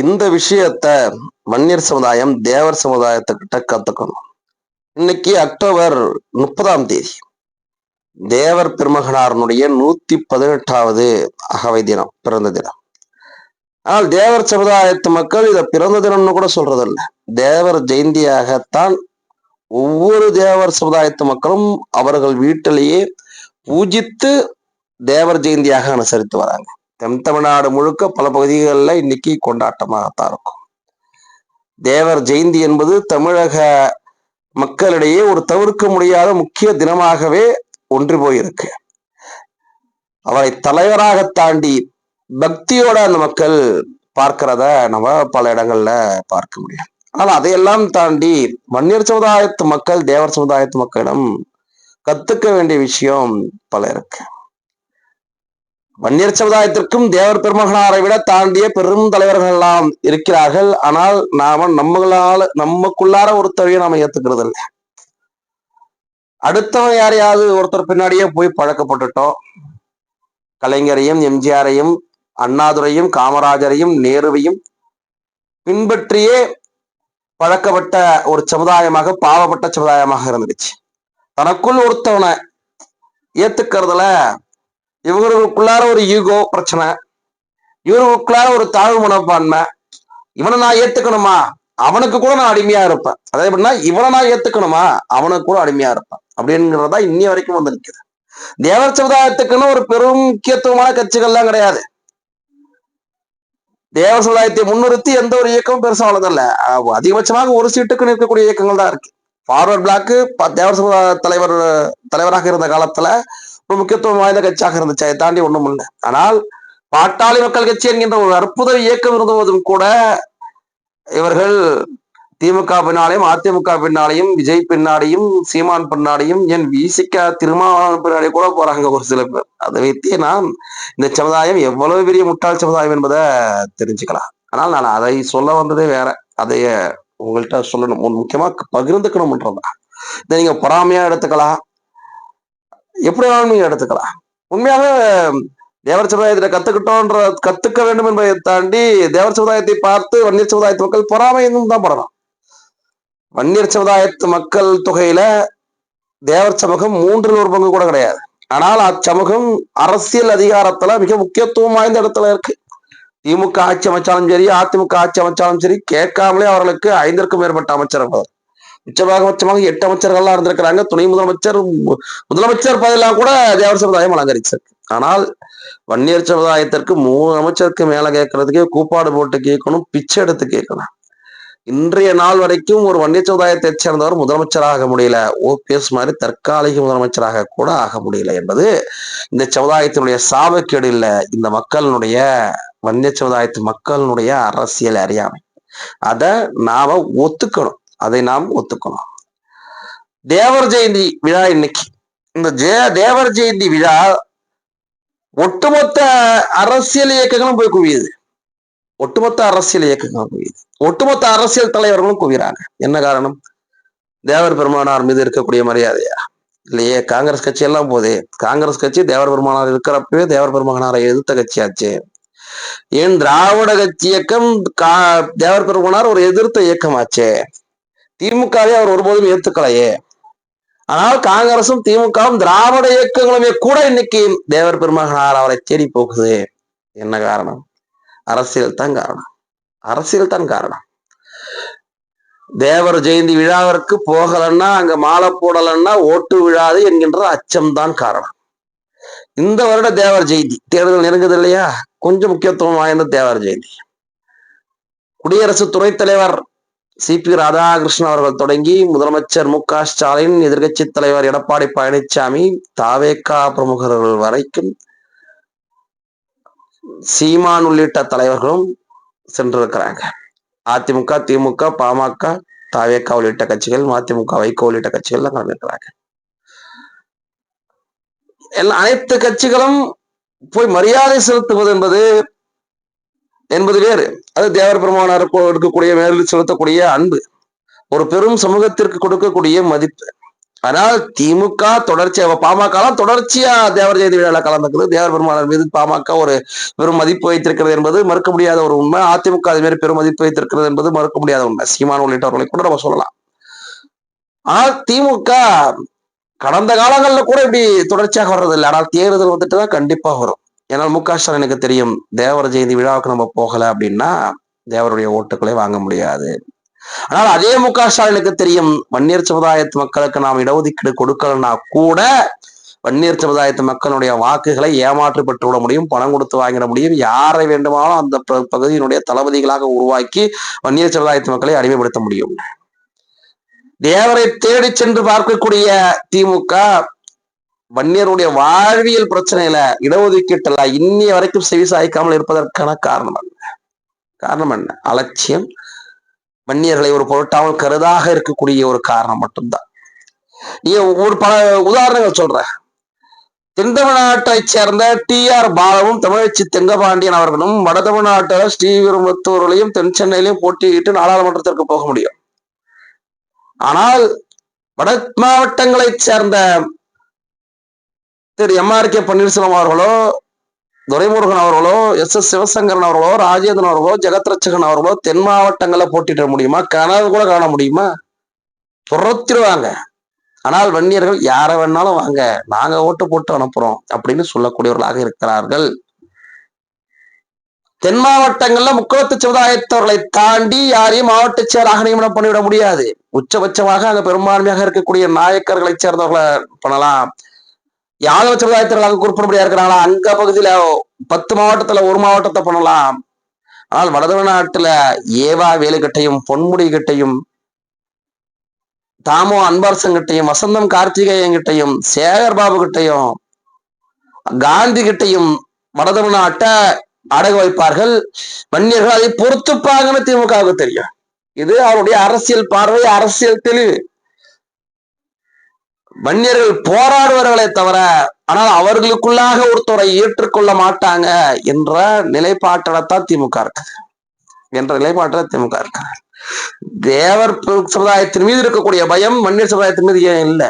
இந்த விஷயத்த வன்னியர் சமுதாயம் தேவர் சமுதாயத்துக்கிட்ட கத்துக்கணும். இன்னைக்கு அக்டோபர் முப்பதாம் தேதி. தேவர் பெருமகனாரனுடைய நூத்தி பதினெட்டாவது அகவை தினம் பிறந்த தினம். ஆனால் தேவர் சமுதாயத்து மக்கள் இதை பிறந்த தினம்னு கூட சொல்றதில்ல. தேவர் ஜெயந்தியாகத்தான் ஒவ்வொரு தேவர் சமுதாயத்து மக்களும் அவர்கள் வீட்டிலேயே பூஜித்து தேவர் ஜெயந்தியாக அனுசரித்து வராங்க. தென் தமிழ்நாடு முழுக்க பல பகுதிகளில் இன்னைக்கு கொண்டாட்டமாகத்தான் இருக்கும். தேவர் ஜெயந்தி என்பது தமிழக மக்களிடையே ஒரு தவிர்க்க முடியாத முக்கிய தினமாகவே ஒன்று போயிருக்கு. அவரை தலைவராக தாண்டி பக்தியோட அந்த மக்கள் பார்க்கிறத நம்ம பல இடங்கள்ல பார்க்க முடியும். ஆனால் அதையெல்லாம் தாண்டி வன்னியர் சமுதாயத்து மக்கள் தேவர் சமுதாயத்து மக்களிடம் கத்துக்க வேண்டிய விஷயம் பல இருக்கு. வன்னியர் சமுதாயத்திற்கும் தேவர் பெருமகனாரை விட தாண்டிய பெரும் தலைவர்கள் எல்லாம் இருக்கிறார்கள். ஆனால் நாம நம்மளால நமக்குள்ளார ஒருத்தரையே நாம ஏத்துக்கிறது இல்லை. அடுத்தவன் யாரையாவது ஒருத்தர் பின்னாடியே போய் பழக்கப்பட்டுட்டோம். கலைஞரையும் எம்ஜிஆரையும் அண்ணாதுரையும் காமராஜரையும் நேருவையும் பின்பற்றியே பழக்கப்பட்ட ஒரு சமுதாயமாக பாவப்பட்ட சமுதாயமாக இருந்துச்சு தனக்குள் ஒருத்தவனை ஏத்துக்கிறதுல இவங்களுக்குள்ளார ஒரு ஈகோ பிரச்சனை. இவர்களுக்குள்ளார ஒரு தாழ்வு மனப்பான்மை. இவனை நான் ஏத்துக்கணுமா? அவனுக்கு கூட நான் அடிமையா இருப்பேன். அதே எப்படின்னா இவனை நான் ஏத்துக்கணுமா? அவனுக்கு கூட அடிமையா இருப்பேன். அப்படிங்கிறதா இன்னி வரைக்கும் வந்து நிற்குது தேவர் சமுதாயத்துக்குன்னு ஒரு பெரும் முக்கியத்துவமான கட்சிகள்லாம் கிடையாது. தேவ சமுதாயத்தை முன்னிறுத்தி எந்த ஒரு இயக்கமும் பெருசா வளர்ந்தல அதிகபட்சமாக ஒரு சீட்டுக்கு நிற்கக்கூடிய இயக்கங்கள் தான் இருக்கு. ஃபார்வர்ட் பிளாக்கு தேவர் சமுதாய தலைவர் தலைவராக இருந்த காலத்துல ஒரு முக்கியத்துவம் வாய்ந்த கட்சியாக இருந்துச்சு அதை தாண்டி ஒன்றும் இல்லை. ஆனால் பாட்டாளி மக்கள் கட்சி என்கின்ற ஒரு அற்புத இயக்கம் இருந்தபோதும் கூட இவர்கள் திமுக பின்னாலையும் அதிமுக பின்னாலையும் விஜய் பின்னாடியும் சீமான் பின்னாடியும் என் விசிக திருமாவளவன் பின்னாடி கூட போறாங்க ஒரு சில பேர். அதை வைத்தே நாம் இந்த சமுதாயம் எவ்வளவு பெரிய முட்டாள் சமுதாயம் என்பதை தெரிஞ்சுக்கலாம். ஆனால் நான் அதை சொல்ல வந்ததே வேற. அதைய உங்கள்கிட்ட சொல்லணும். முக்கியமா பகிர்ந்துக்கணும்ன்றதா இதை நீங்க பொறாமையா எடுத்துக்கலாம். எப்படி வேணாலும் நீங்க எடுத்துக்கலாம். உண்மையாக தேவர் சமுதாயத்தை கத்துக்கிட்டோன்ற கத்துக்க வேண்டும் என்பதை தாண்டி தேவர் சமுதாயத்தை பார்த்து வன்னியர் சமுதாயத்து மக்கள் பொறாமையும் தான் படலாம். வன்னியர் சமுதாயத்து மக்கள் தொகையில தேவர் சமூகம் மூன்றில் ஒரு பங்கு கூட கிடையாது. ஆனால் அச்சமூகம் அரசியல் அதிகாரத்துல மிக முக்கியத்துவம் வாய்ந்த இடத்துல இருக்கு. திமுக ஆட்சி அமைச்சாலும் சரி அதிமுக ஆட்சி அமைச்சாலும் சரி கேட்காமலே அவர்களுக்கு ஐந்திற்கும் மேற்பட்ட அமைச்சர் உச்சமாக உச்சமாக எட்டு அமைச்சர்கள்லாம் இருந்திருக்கிறாங்க. துணை முதலமைச்சர் முதலமைச்சர் பதவியெல்லாம் கூட தேவர் சமுதாயம் அலங்கரிச்சிருக்கு. ஆனால் வன்னியர் சமுதாயத்திற்கு மூணு அமைச்சருக்கு மேல கேட்கறதுக்கே கூப்பாடு போட்டு கேட்கணும் பிச்சை எடுத்து கேட்கணும். இன்றைய நாள் வரைக்கும் ஒரு வன்னிய சமுதாயத்தை சேர்ந்தவர் முதலமைச்சராக முடியல. ஓபிஎஸ் மாதிரி தற்காலிக முதலமைச்சராக கூட ஆக முடியல என்பது இந்த சமுதாயத்தினுடைய சாபக்கேடு இல்ல. இந்த மக்களினுடைய வன்னிய சமுதாயத்து மக்களினுடைய அரசியல் அறியாமை. அதை நாம ஒத்துக்கணும். அதை நாம் ஒத்துக்கணும் தேவர் ஜெயந்தி விழா இன்னைக்கு. இந்த ஜெய தேவர் ஜெயந்தி விழா ஒட்டுமொத்த அரசியல் இயக்கங்களும் போய் குவியுது. ஒட்டுமொத்த அரசியல் இயக்கங்களும் குவியுது. ஒட்டுமொத்த அரசியல் தலைவர்களும் குவிறாங்க. என்ன காரணம்? தேவர் பெருமானார் மீது இருக்கக்கூடிய மரியாதையா? இல்லையே காங்கிரஸ் கட்சி எல்லாம் போதே காங்கிரஸ் கட்சி தேவர் பெருமானார் இருக்கிறப்பவே தேவர் பெருமகனாரை எதிர்த்த கட்சியாச்சு. ஏன் திராவிட கட்சி இயக்கம் கா தேவர் பெருமானார் ஒரு எதிர்த்த இயக்கமாச்சே? திமுகவை அவர் ஒருபோதும் ஏத்துக்கலையே. ஆனால் காங்கிரசும் திமுகவும் திராவிட இயக்கங்களுமே கூட இன்னைக்கு தேவர் பெருமகனார் அவரை தேடி போகுது. என்ன காரணம்? அரசியல் தான் காரணம். அரசியல் தான் காரணம். தேவர் ஜெயந்தி விழாவிற்கு போகலன்னா அங்க மாலை போடலன்னா ஓட்டு விழாது என்கின்ற அச்சம்தான் காரணம். இந்த வருட தேவர் ஜெயந்தி தேர்தல் நெருங்குது இல்லையா? கொஞ்சம் முக்கியத்துவம் வாய்ந்த தேவர் ஜெயந்தி. குடியரசு துணைத் தலைவர் சி. பி. ராதாகிருஷ்ணன் அவர்கள் தொடங்கி முதலமைச்சர் மு. க. ஸ்டாலின் எதிர்கட்சி தலைவர் எடப்பாடி பழனிசாமி தாவேக்கா பிரமுகர்கள் வரைக்கும் சீமான் உள்ளிட்ட தலைவர்களும் சென்றிருக்கிறாங்க. அதிமுக திமுக பாமக தாவேக்கா உள்ளிட்ட கட்சிகள் மதிமுக வைகோ உள்ளிட்ட கட்சிகள்லாம் கலந்துருக்கிறாங்க. எல்லா அனைத்து கட்சிகளும் போய் மரியாதை செலுத்துவது என்பது என்பது வேறு. அது தேவர் பெருமானாருக்கு இருக்கக்கூடிய மேலில் செலுத்தக்கூடிய அன்பு. ஒரு பெரும் சமூகத்திற்கு கொடுக்கக்கூடிய மதிப்பு. ஆனால் திமுக தொடர்ச்சியா பாமக தொடர்ச்சியா தேவர் ஜெயந்தி விழால கலந்துக்குது. தேவர் பெருமானார் மீது பாமக ஒரு பெரும் மதிப்பு வைத்திருக்கிறது என்பது மறுக்க முடியாத ஒரு உண்மை. அதிமுக அது மாதிரி பெரும் மதிப்பு வைத்திருக்கிறது என்பது மறுக்க முடியாத உண்மை. சீமான் உள்ளிட்டவர்களை கூட நம்ம சொல்லலாம். ஆனால் திமுக கடந்த காலங்களில் கூட இப்படி தொடர்ச்சியாக வர்றது இல்லை ஆனால் தேர்தல் வந்துட்டு தான் கண்டிப்பா வரும். ஏன்னால் மு க எனக்கு தெரியும் தேவர் ஜெயந்தி விழாவுக்கு நம்ம போகல அப்படின்னா தேவருடைய ஓட்டுகளை வாங்க முடியாது. ஆனால் அதே மு க ஸ்டாலினுக்கு தெரியும் வன்னியர் சமுதாயத்து மக்களுக்கு நாம் இடஒதுக்கீடு கொடுக்கலன்னா கூட வன்னியர் சமுதாயத்து மக்களுடைய வாக்குகளை ஏமாற்று பெற்று விட முடியும் பணம் கொடுத்து வாங்கிட முடியும் யாரை வேண்டுமானாலும் அந்த ப- பகுதியினுடைய தளபதிகளாக உருவாக்கி வன்னியர் சமுதாயத்து மக்களை அடிமைப்படுத்த முடியும். தேவரை தேடி சென்று பார்க்கக்கூடிய திமுக வன்னியருடைய வாழ்வியல் பிரச்சனையில இடஒதுக்கீட்டுல இன்னிய வரைக்கும் செவி சாய்க்காமல் இருப்பதற்கான காரணம் என்ன? காரணம் என்ன? அலட்சியம். வன்னியர்களை ஒரு பொருட்டாமல் கருதாக இருக்கக்கூடிய ஒரு காரணம் மட்டும்தான். நீ ஒரு பல உதாரணங்கள் சொல்ற தென் தமிழ்நாட்டை சேர்ந்த டி ஆர் பாலவும் தமிழச்சி தெங்கபாண்டியன் அவர்களும் வட தமிழ்நாட்டில் ஸ்ரீவிரும்பத்தூர்லையும் தென் சென்னையிலையும் போட்டியிட்டு நாடாளுமன்றத்திற்கு போக முடியும். ஆனால் வட மாவட்டங்களைச் சேர்ந்த திரு எம்ஆர் கே பன்னீர்செல்வம் அவர்களோ துரைமுருகன் அவர்களோ எஸ் எஸ் சிவசங்கரன் அவர்களோ ராஜேந்திரன் அவர்களோ ஜெகத்ரட்சகன் அவர்களோ தென் மாவட்டங்களை போட்டிட முடியுமா? கனவு கூட காண முடியுமா? துரத்திடுவாங்க. ஆனால் வன்னியர்கள் யாரை வேணாலும் வாங்க நாங்க ஓட்டு போட்டு அனுப்புறோம் அப்படின்னு சொல்லக்கூடியவர்களாக இருக்கிறார்கள். தென் மாவட்டங்கள்ல முக்குளத்து சமுதாயத்தவர்களை தாண்டி யாரையும் மாவட்ட செயலாக நியமனம் பண்ணிவிட முடியாது. உச்சபட்சமாக அங்க பெரும்பான்மையாக இருக்கக்கூடிய நாயக்கர்களை சேர்ந்தவர்களை பண்ணலாம். யாதவ சமுதாயத்தினராக குறிப்பிடப்படியா இருக்கிறாங்களா? அங்க பகுதியில பத்து மாவட்டத்துல ஒரு மாவட்டத்தை பண்ணலாம். ஆனால் வடதமிழ்நாட்டுல ஏவா வேலுகிட்டையும் பொன்முடி கிட்டையும் தாமோ அன்பரசன் கிட்டையும் வசந்தம் கார்த்திகேயன் கிட்டையும் சேகர் பாபு கிட்டையும் காந்தி கிட்டையும் வடதமிழ்நாட்டை அடகு வைப்பார்கள். வன்னியர்கள் அதை பொறுத்துப்பாங்கன்னு திமுகவுக்கு தெரியும். இது அவருடைய அரசியல் பார்வை அரசியல் தெளிவு. வன்னியர்கள் போராடுவார்களே தவிர ஆனால் அவர்களுக்குள்ளாக ஒருத்தரை ஏற்றுக்கொள்ள மாட்டாங்க என்ற நிலைப்பாட்டில்தான் திமுக இருக்கு. என்ற நிலைப்பாட்டில் திமுக இருக்கு. தேவர் சமுதாயத்தின் மீது இருக்கக்கூடிய பயம் வன்னியர் சமுதாயத்தின் மீது ஏன் இல்லை?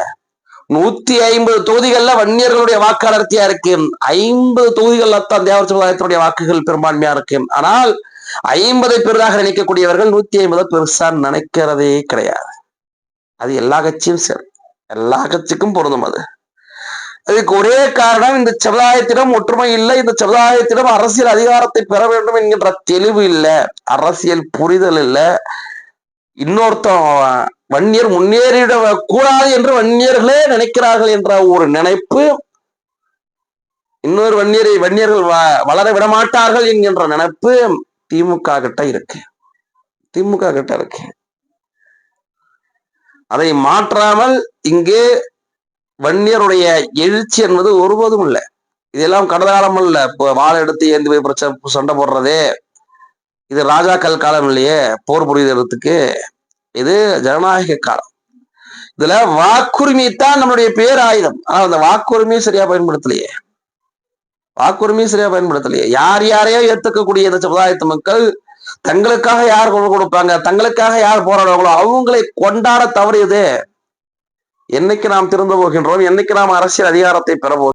நூத்தி ஐம்பது தொகுதிகள்ல வன்னியர்களுடைய வாக்கு அடர்த்தியா இருக்கு. ஐம்பது தொகுதிகள்ல தான் தேவர் சமுதாயத்தினுடைய வாக்குகள் பெரும்பான்மையா இருக்கு. ஆனால் ஐம்பதை பெரிதாக நினைக்கக்கூடியவர்கள் நூத்தி ஐம்பதை பெருசா நினைக்கிறதே கிடையாது. அது எல்லா கட்சியும் சரி. எல்லா கட்சிக்கும் பொருந்தும் அது. அதுக்கு ஒரே காரணம் இந்த சமுதாயத்திடம் ஒற்றுமை இல்லை. இந்த சமுதாயத்திடம் அரசியல் அதிகாரத்தை பெற வேண்டும் என்கின்ற தெளிவு இல்லை அரசியல் புரிதல் இல்லை. இன்னொருத்தன் வன்னியர் முன்னேறிட கூடாது என்று வன்னியர்களே நினைக்கிறார்கள் என்ற ஒரு நினைப்பு இன்னொரு வன்னியரை வன்னியர்கள் வ- வளர விட மாட்டார்கள் என்கின்ற நினைப்பு திமுக கிட்ட இருக்கு. திமுக கிட்ட இருக்கு. அதை மாற்றாமல் இங்கே வன்னியருடைய எழுச்சி என்பது ஒருபோதும் இல்லை. இதெல்லாம் கடந்த காலம் அல்ல. இப்போ வாழை எடுத்து ஏந்தி போய் பிரச்சனை சண்டை போடுறதே இது ராஜாக்கள் காலம் இல்லையே போர் புரிதலுக்கு இது ஜனநாயக காலம். இதுல வாக்குரிமை தான் நம்மளுடைய பேர் ஆயுதம் ஆனா அந்த வாக்குரிமையை சரியா பயன்படுத்தலையே. வாக்குரிமையை சரியா பயன்படுத்தலையே. யார் யாரையோ ஏத்துக்கக்கூடிய இந்த சமுதாயத்து மக்கள் தங்களுக்காக யார் குரல் கொடுப்பாங்க? தங்களுக்காக யார் போராடுவாங்களோ அவங்களை கொண்டாட தவறியது என்னைக்கு நாம் திறந்து போகின்றோம் என்னைக்கு நாம் அரசியல் அதிகாரத்தை பெற